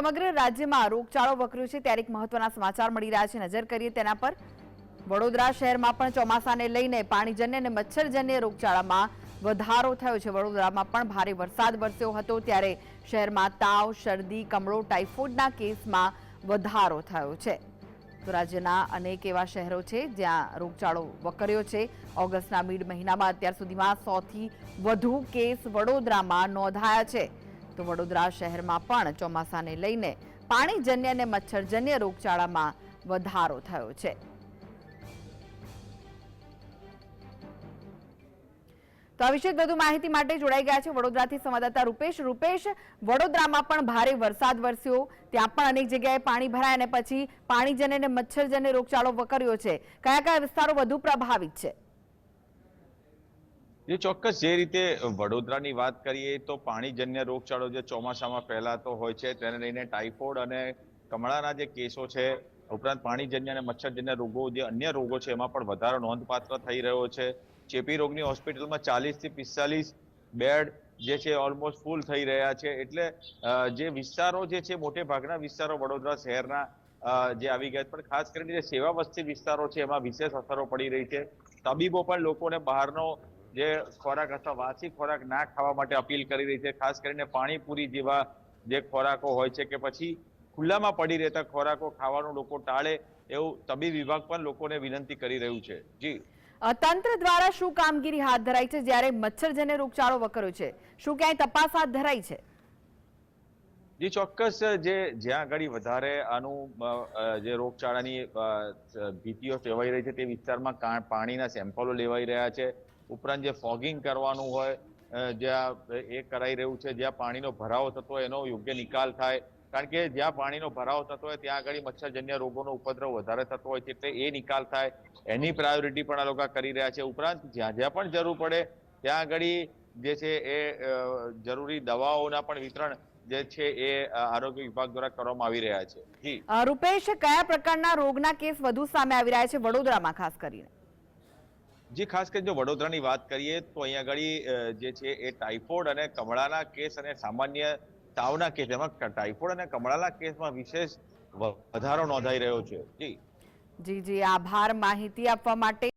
સમગ્ર રાજ્યમાં રોગચાળો વકર્યો છે ત્યારે એક મહત્વના સમાચાર મળી રહ્યા છે. નજર કરીએ તેના પર, વડોદરા શહેરમાં પણ ચોમાસાને લઈને પાણીજન્ય અને મચ્છરજન્ય રોગચાળામાં વધારો થયો છે. વડોદરામાં પણ ભારે વરસાદ વરસ્યો હતો ત્યારે શહેરમાં તાવ, શરદી, કમળો, ટાઇફોઇડના કેસમાં વધારો થયો છે. તો રાજ્યના અનેક એવા શહેરો છે જ્યાં રોગચાળો વકર્યો છે. ઓગસ્ટના મિડ મહિનામાં અત્યાર સુધીમાં સોથી વધુ કેસ વડોદરામાં નોંધાયા છે. તો વડોદરા શહેરમાં પણ ચોમાસાને લઈને પાણીજન્ય અને મચ્છરજન્ય રોગચાળામાં વધારો થયો છે. તો આ વિશે વધુ માહિતી માટે જોડાઈ ગયા છે વડોદરાથી સંવાદદાતા રૂપેશ. રૂપેશ, વડોદરામાં પણ ભારે વરસાદ વરસ્યો. ત્યાં પણ અનેક જગ્યાએ પાણી ભરાય અને પછી પાણીજન્ય અને મચ્છરજન્ય રોગચાળો વકર્યો છે. કયા કયા વિસ્તારો વધુ પ્રભાવિત છે? જે ચોક્કસ જે રીતે વડોદરાની વાત કરીએ તો પાણીજન્ય રોગચાળો જે ચોમાસામાં ફેલાતો હોય છે, તેને લઈને ટાઇફોઇડ અને કમળાના જે કેસો છે, ઉપરાંત પાણીજન્ય અને મચ્છરજન્ય રોગો, જે અન્ય રોગો છે, એમાં પણ વધારો નોંધપાત્ર થઈ રહ્યો છે. ચેપી રોગની હોસ્પિટલમાં ચાલીસથી પિસ્તાલીસ બેડ જે છે, ઓલમોસ્ટ ફૂલ થઈ રહ્યા છે. એટલે જે વિસ્તારો જે છે, મોટે ભાગના વિસ્તારો વડોદરા શહેરના જે આવી ગયા. પણ ખાસ કરીને જે સેવા વસ્તી વિસ્તારો છે, એમાં વિશેષ અસરો પડી રહી છે. તબીબો પણ લોકોને બહારનો જે ખોરાક અથવા વાસી ખોરાક ના ખાવા માટે અપીલ કરી રહી છે, ખાસ કરીને પાણીપુરી જેવા જે ખોરાકો હોય છે કે પછી ખુલ્લામાં પડી રહેતા ખોરાકો ખાવાનું લોકો ટાળે એવું તબીબ વિભાગ પણ લોકોને વિનંતી કરી રહ્યું છે. જી. તંત્ર દ્વારા શું કામગીરી હાથ ધરાઈ છે? જ્યારે મચ્છરજન્ય રોગચાળો વકર્યો છે, શું ક્યાંય તપાસ હાથ ધરાઈ છે? જી, ચોક્કસ જે જ્યાં આગળ વધારે આનું જે રોગચાળાની ભીતિઓ સેવાઈ રહી છે તે વિસ્તારમાં પાણીના સેમ્પલો લેવાઈ રહ્યા છે. ઉપરાંત જે ફોગિંગ કરવાનું હોય જ્યાં એ કરાઈ રહ્યું છે, જ્યાં પાણીનો ભરાવો થતો હોય, એનો યોગ્ય નિકાલ થાય. કારણ કે જ્યાં પાણીનો ભરાવો થતો હોય, ત્યાં આગળ મચ્છરજન્ય રોગોનો ઉપદ્રવ વધારે થતો હોય છે એટલે એ નિકાલ થાય. એની પ્રાયોરિટી પણ આ લોકો કરી રહ્યા છે. ઉપરાંત જ્યાં જ્યાં પણ જરૂર પડે, ત્યાં આગળ જે છે એ જરૂરી દવાઓના પણ વિતરણ જે છે એ આરોગ્ય વિભાગ દ્વારા કરવામાં આવી રહ્યા છે. જી. રૂપેશ કયા પ્રકારના રોગના કેસ વધુ સામે આવી રહ્યા છે વડોદરામાં ખાસ કરીને? જી ખાસ કરીને જો વડોદરાની વાત કરીએ તો અહીંયા આગળ જે છે એ ટાઇફોઇડ અને કમળાના કેસ અને સામાન્ય તાવના કેસ એમાં ટાઇફોઇડ અને કમળાના કેસમાં વિશેષ વધારો નોંધાઈ રહ્યો છે. જી. જી જી. આભાર માહિતી આપવા માટે.